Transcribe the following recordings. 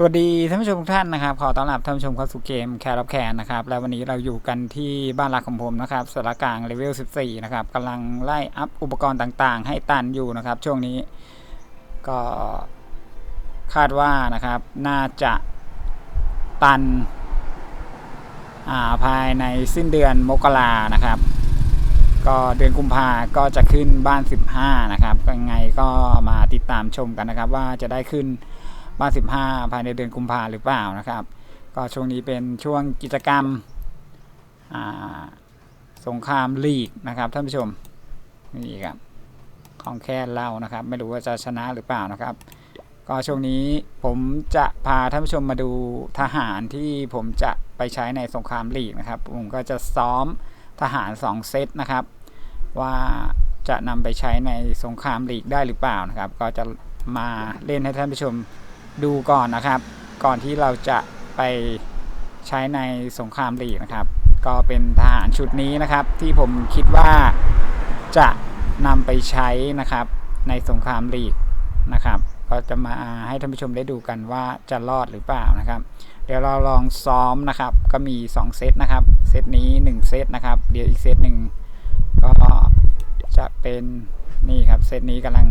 สวัสดีท่านผู้ชมทุกท่านนะครับขอต้อนรับท่านผู้ชมเข้าสู่เกมแคร์รับแคนนะครับและวันนี้เราอยู่กันที่บ้านรักของผมนะครับสารกลางเลเวล 14 นะครับกำลังไล่อัพอุปกรณ์ต่างๆ ให้ตันอยู่นะครับ ช่วงนี้ก็คาดว่านะครับน่าจะตันาภายในสิ้นเดือนมกรานะครับ ก็เดือนกุมภาก็จะขึ้นบ้าน 15 นะครับยังไงก็มาติดตามชมกันนะครับ ว่าจะได้ขึ้น บ้าน15ภายในเดือนกุมภาหรือเปล่านะครับ ก็ช่วงนี้เป็นช่วงกิจกรรมสงครามลีกนะครับท่านผู้ชมนี่ครับของแค่เล่านะครับ ไม่รู้ว่าจะชนะหรือเปล่านะครับ ก็ช่วงนี้ผมจะพาท่านผู้ชมมาดูทหารที่ผมจะไปใช้ในสงครามลีกนะครับ ผมก็จะซ้อมทหาร 2 เซตนะครับ ว่าจะนำไปใช้ในสงครามลีกได้หรือเปล่านะครับ ก็จะมาเล่นให้ท่านผู้ชม ดูก่อนนะครับ ก่อนที่เราจะไปใช้ในสงครามลีกนะครับ ก็เป็นทหารชุดนี้นะครับ ที่ผมคิดว่าจะนำไปใช้นะครับในสงครามลีกนะครับก็จะมาให้ท่านผู้ชมได้ดูกันว่าจะรอดหรือเปล่านะครับ เดี๋ยวเราลองซ้อมนะครับ ก็มี 2 เซตนะครับ เซตนี้ 1 เซตนะครับ เดี๋ยวอีกเซตหนึ่งก็จะเป็นนี่ครับ เซตนี้กำลัง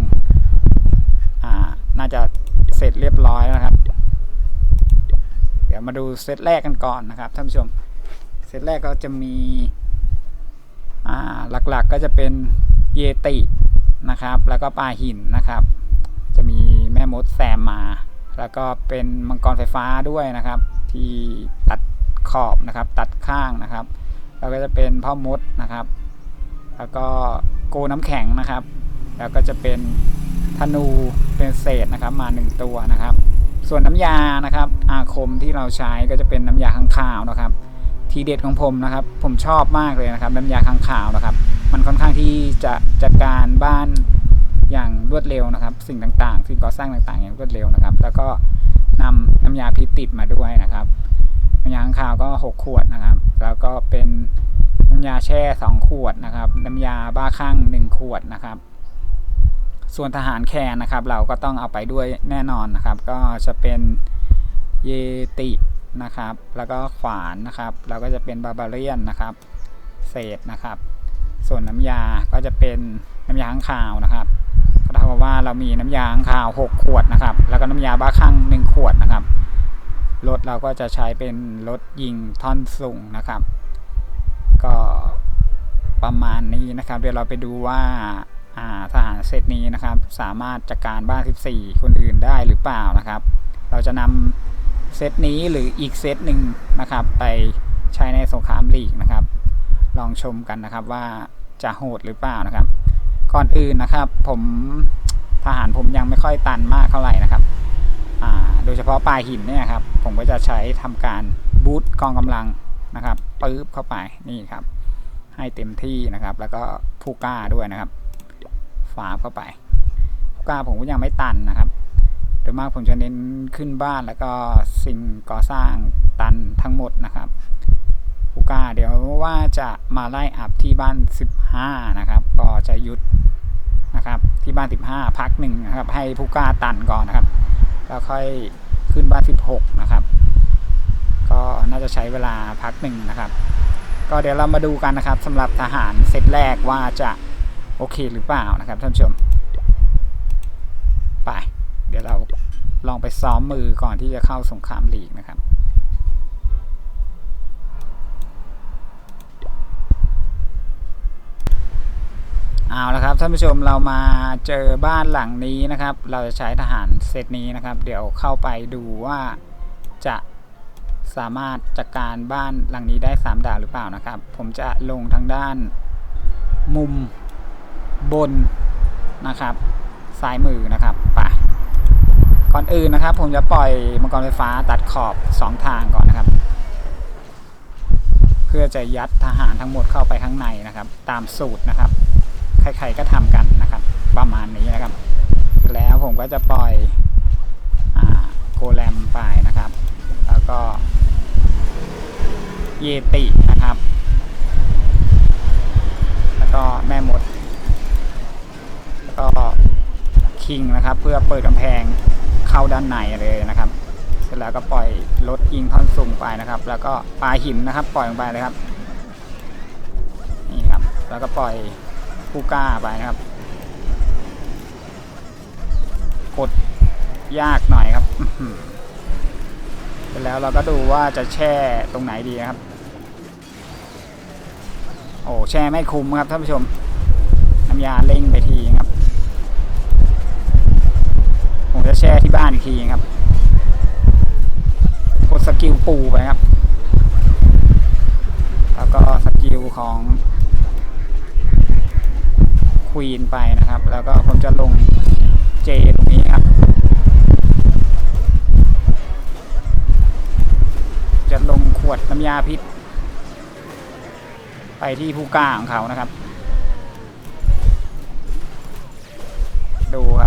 น่าจะ เสร็จเรียบร้อยแล้วครับ เดี๋ยวมาดูเซตแรกกันก่อนนะครับท่านผู้ชม เซตแรกก็จะมีหลักๆก็จะเป็นเยตินะครับ แล้วก็ปลาหินนะครับ จะมีแม่มดแซมมา แล้วก็เป็นมังกรไฟฟ้าด้วยนะครับ ที่ตัดขอบนะครับ ตัดข้างนะครับ แล้วก็จะเป็นพ่อมดนะครับ แล้วก็โกน้ำแข็งนะครับ แล้วก็จะเป็น ธนูเป็นเศษนะครับมา 1 ตัวนะครับ ส่วนน้ำยานะครับ อาคมที่เราใช้ก็จะเป็นน้ำยาข้างข่าวนะครับ ทีเด็ดของผมนะครับ ผมชอบมากเลยนะครับ น้ำยาข้างข่าวนะครับ มันค่อนข้างที่จะจัดการบ้านอย่างรวดเร็วนะครับ สิ่งต่างๆสิ่งก่อสร้างต่างๆอย่างรวดเร็วนะครับ แล้วก็นำน้ำยาพิษติดมาด้วยนะครับน้ำยาข้างข่าวก็ 6 ขวดนะครับ แล้วก็เป็นน้ำยาแช่ 2 ขวดนะครับ น้ำยาบ้าคลั่ง1 ขวดนะครับ ส่วนทหารแคนนะครับ เราก็ต้องเอาไปด้วยแน่นอนนะครับ ก็จะเป็นเยตินะครับ แล้วก็ขวานนะครับแล้วก็จะเป็นบาบาเรียนนะครับ เศษนะครับ ส่วนน้ำยาก็จะเป็นน้ำยาข้างคาวนะครับก็เท่ากับว่าเรามีน้ำยาข้างคาว 6 ขวดนะครับ แล้วก็น้ำยาบ้าคลั่ง1ขวดนะครับรถเราก็จะใช้เป็นรถยิงท่อนสูงนะครับ ก็ประมาณนี้นะครับ เดี๋ยวเราไปดูว่า ทหารเซตนี้นะครับ สามารถจัดกการบ้าน 14 คนอื่นได้หรือเปล่านะครับ เราจะนำเซตนี้หรืออีกเซตหนึ่งนะครับ ไปใช้ในสงครามลีกนะครับ ลองชมกันนะครับว่าจะโหดหรือเปล่านะครับ ก่อนอื่นนะครับผมทหารผมยังไม่ค่อยตันมากเท่าไหร่นะครับโดยเฉพาะปลายหินเนี่ยครับ ผมก็จะใช้ทำการบูตกองกำลังนะครับปื๊บเข้าไปนี่ครับ ให้เต็มที่นะครับ แล้วก็ผู้กล้าด้วยนะครับ ฝาเข้าไปกล้าผมก็ยังไม่ตันนะครับ โดยมากผมจะเน้นขึ้นบ้านแล้วก็สิ่งก่อสร้างตันทั้งหมดนะครับผู้กล้าเดี๋ยวว่าจะมาไล่อัพที่บ้าน 15 นะครับ ก็จะหยุดนะครับที่บ้าน 15 พักหนึ่งนะครับให้ผู้กล้าตันก่อนนะครับ แล้วค่อยขึ้นบ้าน 16 นะครับ ก็น่าจะใช้เวลาพักหนึ่งนะครับ ก็เดี๋ยวเรามาดูกันนะครับสำหรับทหารเซตแรกว่าจะ โอเคหรือเปล่านะครับท่านผู้ชม ไป เดี๋ยวเราลองไปซ้อมมือก่อนที่จะเข้าสงครามลีกนะครับเอาละครับท่านผู้ชมเรามาเจอบ้านหลังนี้นะครับ เราจะใช้ทหารเซตนี้นะครับ เดี๋ยวเข้าไปดูว่าจะสามารถจัดกการบ้านหลังนี้ได้ 3 ดาวหรือเปล่านะครับ ผมจะลงทางด้านมุม บนนะครับซ้ายมือนะครับไปก่อนอื่นนะครับ ผมจะปล่อยมังกรไฟฟ้าตัดขอบ 2 ทางก่อนนะครับ เพื่อจะยัดทหารทั้งหมดเข้าไปข้างในนะครับ ตามสูตรนะครับ ใครๆก็ทำกันนะครับ ประมาณนี้นะครับ แล้วผมก็จะปล่อยโกแลมไปนะครับ แล้วก็เยตินะครับ แล้วก็แม่มด คิงนะครับ เพื่อเปิดกำแพงเข้าด้านในเลยนะครับ เสร็จแล้วก็ปล่อยรถยิงท่อนสูงไปนะครับ แล้วก็ปลาหินนะครับ ปล่อยลงไปเลยครับนี่ครับ แล้วก็ปล่อยผู้กล้าไปนะครับ กดยากหน่อยครับเสร็จแล้วเราก็ดูว่าจะแช่ตรงไหนดีครับโอ้แช่ไม่คุ้มครับท่านผู้ชมน้ำยาเร่งไปที ครับผมจะแช่ที่บ้านอีกทีครับ กดสกิลปูไปครับ แล้วก็สกิลของควีนไปนะครับ แล้วก็ผมจะลงเจตรงนี้ครับ จะลงขวดน้ำยาพิษ ไปที่ผู้กล้าของเขานะครับ ดูครับ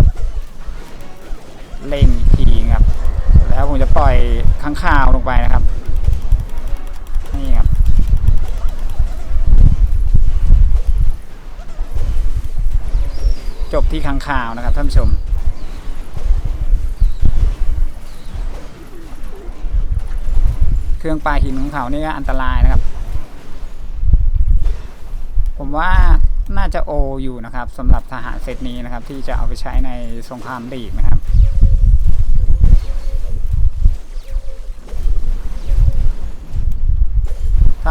เล่งอีกทีครับ แล้วผมจะปล่อยข้างข่าวลงไปนะครับ นี่ครับ จบที่ข้างข่าวนะครับท่านผู้ชม เครื่องปลาหินของเขานี่ก็อันตรายนะครับ ผมว่าน่าจะโออยู่นะครับสำหรับทหารเซตนี้นะครับ ที่จะเอาไปใช้ในสงครามลีกนะครับ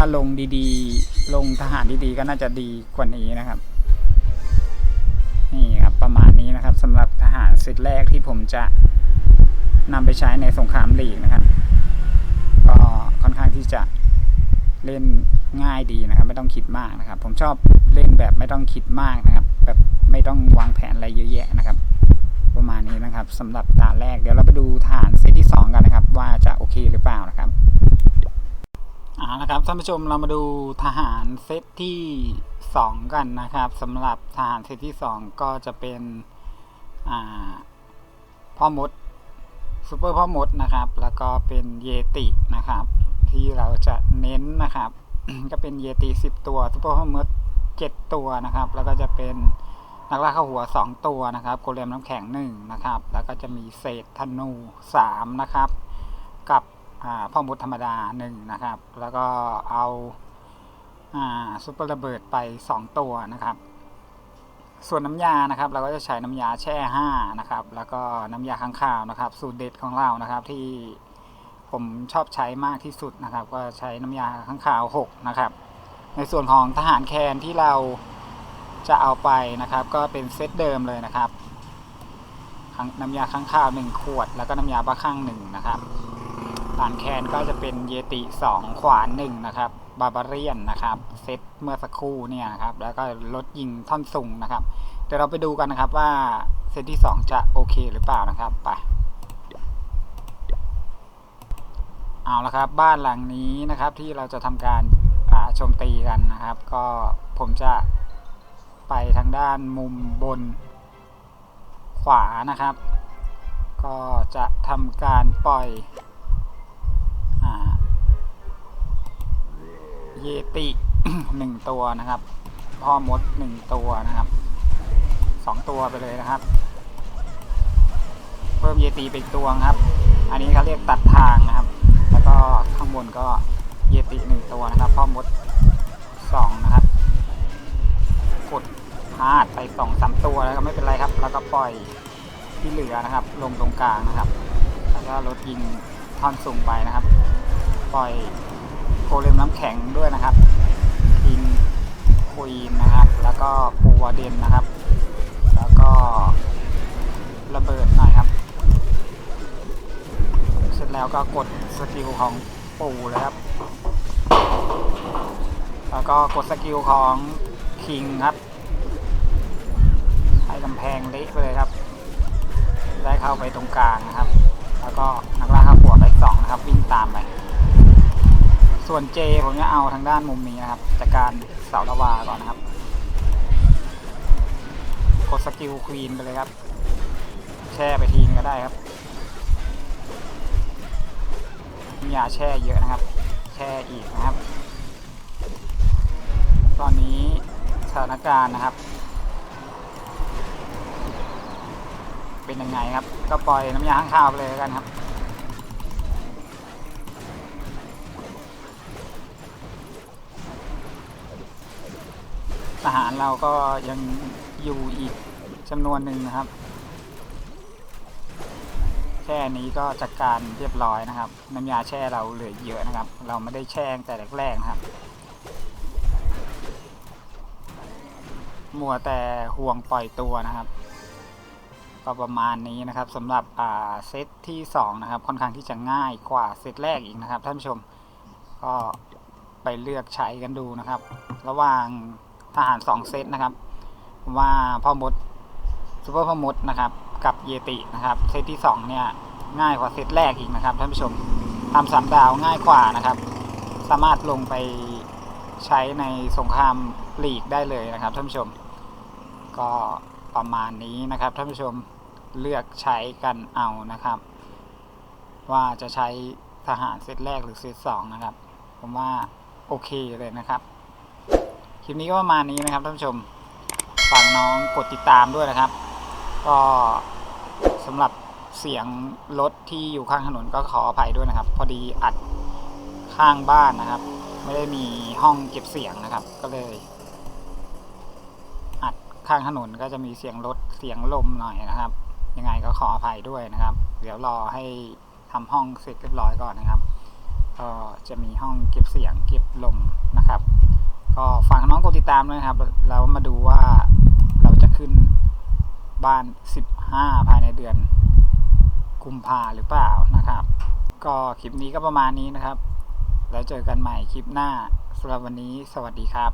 าลงดีๆ ลงทหารดีๆ ก็น่าจะดีกว่านี้นะครับ นี่ครับประมาณนี้นะครับสำหรับทหารเซตแรกที่ผมจะนำไปใช้ในสงครามลีกนะครับ ก็ค่อนข้างที่จะเล่นง่ายดีนะครับ ไม่ต้องคิดมากนะครับ ผมชอบเล่นแบบไม่ต้องคิดมากนะครับ แบบไม่ต้องวางแผนอะไรเยอะแยะนะครับ ประมาณนี้นะครับสำหรับตาแรกเดี๋ยวเราไปดูฐานเซตที่ 2 กันนะครับ ว่าจะโอเคหรือเปล่านะครับ นะครับท่านผู้ชมเรามาดูทหารเซตที่ 2 กันนะครับสำหรับทหารเซตที่ 2 ก็จะเป็นพ่อมดซูเปอร์พ่อมดนะครับ แล้วก็เป็นเยตินะครับ ที่เราจะเน้นนะครับ ก็เป็นเยติ 10 ตัวซูเปอร์พ่อมด7 ตัวนะครับ แล้วก็จะเป็นนักล่าข้าหัว 2 ตัวนะครับโกเลมน้ำแข็ง1นะครับแล้วก็จะมีเศษธนู3นะครับ กับ พ่อมดธรรมดา1นะครับ แล้วก็เอาอ่าซูเปอร์ระเบิดไป 2 ตัวนะครับ ส่วนน้ำยานะครับ เราก็จะใช้น้ำยาแช่5นะครับ แล้วก็น้ำยาข้างข่าวนะครับ สูตรเด็ดของเรานะครับที่ผมชอบใช้มากที่สุดนะครับ ก็ใช้น้ำยาข้างข่าว6นะครับ ในส่วนของทหารแคนที่เราจะเอาไปนะครับ ก็เป็นเซตเดิมเลยนะครับน้ำยาข้างข่าว1ขวด แล้วก็น้ำยาบ้าข้าง1นะครับ ทหารแคนก็จะเป็นเยติ 2 ขวาน1นะครับ บาบาเรียนนะครับ เซตเมื่อสักครู่เนี่ยนะครับ แล้วก็ลดยิงท่อนสูงนะครับ เดี๋ยวเราไปดูกันนะครับว่าเซตที่ 2 จะโอเคหรือเปล่านะครับ ไป เอาละครับ บ้านหลังนี้นะครับที่เราจะทำการอ่าโจมตีกันนะครับ ก็ผมจะไปทางด้านมุมบนขวานะครับ ก็จะทำการปล่อย เยติหนึ่งตัวนะครับ พ่อมดหนึ่งตัวนะครับสองตัวไปเลยนะครับ เพิ่มเยติไปอีกตัวครับ อันนี้เขาเรียกตัดทางนะครับ แล้วก็ข้างบนก็เยติหนึ่งตัวนะครับ พ่อมดสองนะครับ กดพลาดไปสองสามตัวแล้วก็ไม่เป็นไรครับ แล้วก็ปล่อยที่เหลือนะครับ ลงตรงกลางนะครับ แล้วก็ลดยิงท่อนสูงไปนะครับ ปล่อย โกเลมน้ำแข็งด้วยนะครับคิงควีนนะครับ แล้วก็ปูวาเดนนะครับ แล้วก็ระเบิดหน่อยครับ เสร็จแล้วก็กดสกิลของปูเลยครับ แล้วก็กดสกิลของคิงครับให้กำแพงเละไปเลยครับ ได้เข้าไปตรงกลางนะครับ แล้วก็นักล่าข้าหัวไปสองนะครับ วิ่งตามไป ส่วนเจผมจะเอาทางด้านมุมนี้นะครับจากการเสาละวาก่อนนะครับ กดสกิลควีนไปเลยครับ แช่ไปทีนก็ได้ครับอย่าแช่เยอะนะครับ แช่อีกนะครับ ตอนนี้สถานการณ์นะครับ เป็นยังไงครับ ก็ปล่อยน้ำยาข้างข้าวไปเลยกันครับ ทหารเราก็ยังอยู่อีกจำนวนหนึ่งนะครับแค่นี้ก็จัดการเรียบร้อยนะครับ น้ำยาแช่เราเหลือเยอะนะครับ เราไม่ได้แช่แต่แรกๆนะครับมัวแต่ห่วงปล่อยตัวนะครับก็ประมาณนี้นะครับสำหรับเซตที่สองนะครับค่อนข้างที่จะง่ายกว่าเซตแรกอีกนะครับท่านผู้ชมก็ไปเลือกใช้กันดูนะครับ ระหว่าง ทหารสองเซตนะครับ ว่าพ่อมดซูเปอร์พ่อมดนะครับ กับเยตินะครับ เซตที่สองเนี่ยง่ายกว่าเซตแรกอีกนะครับท่านผู้ชมทำสามดาวง่ายกว่านะครับ สามารถลงไปใช้ในสงครามลีกได้เลยนะครับท่านผู้ชม ก็ประมาณนี้นะครับท่านผู้ชมเลือกใช้กันเอานะครับ ว่าจะใช้ทหารเซตแรกหรือเซตสองนะครับ ผมว่าโอเคเลยนะครับ ลิปนี้ก็ประมาณนี้นะครับท่านผู้ชมฝากน้องกดติดตามด้วยนะครับ ก็สำหรับเสียงรถที่อยู่ข้างถนนก็ขออภัยด้วยนะครับ พอดีอัดข้างบ้านนะครับ ไม่ได้มีห้องเก็บเสียงนะครับ ก็เลย อัดข้างถนนก็จะมีเสียงรถเสียงลมหน่อยนะครับ ยังไงก็ขออภัยด้วยนะครับ เดี๋ยวรอให้ทำห้องเสร็จเรียบร้อยก่อนนะครับก็จะมีห้องเก็บเสียงเก็บลมนะครับ ก็ฝากน้องกดติดตามด้วยนะครับ เรามาดูว่าเราจะขึ้นบ้าน 15 ภายในเดือนกุมภาหรือเปล่านะครับ ก็คลิปนี้ก็ประมาณนี้นะครับ แล้วเจอกันใหม่คลิปหน้าสำหรับวันนี้สวัสดีครับ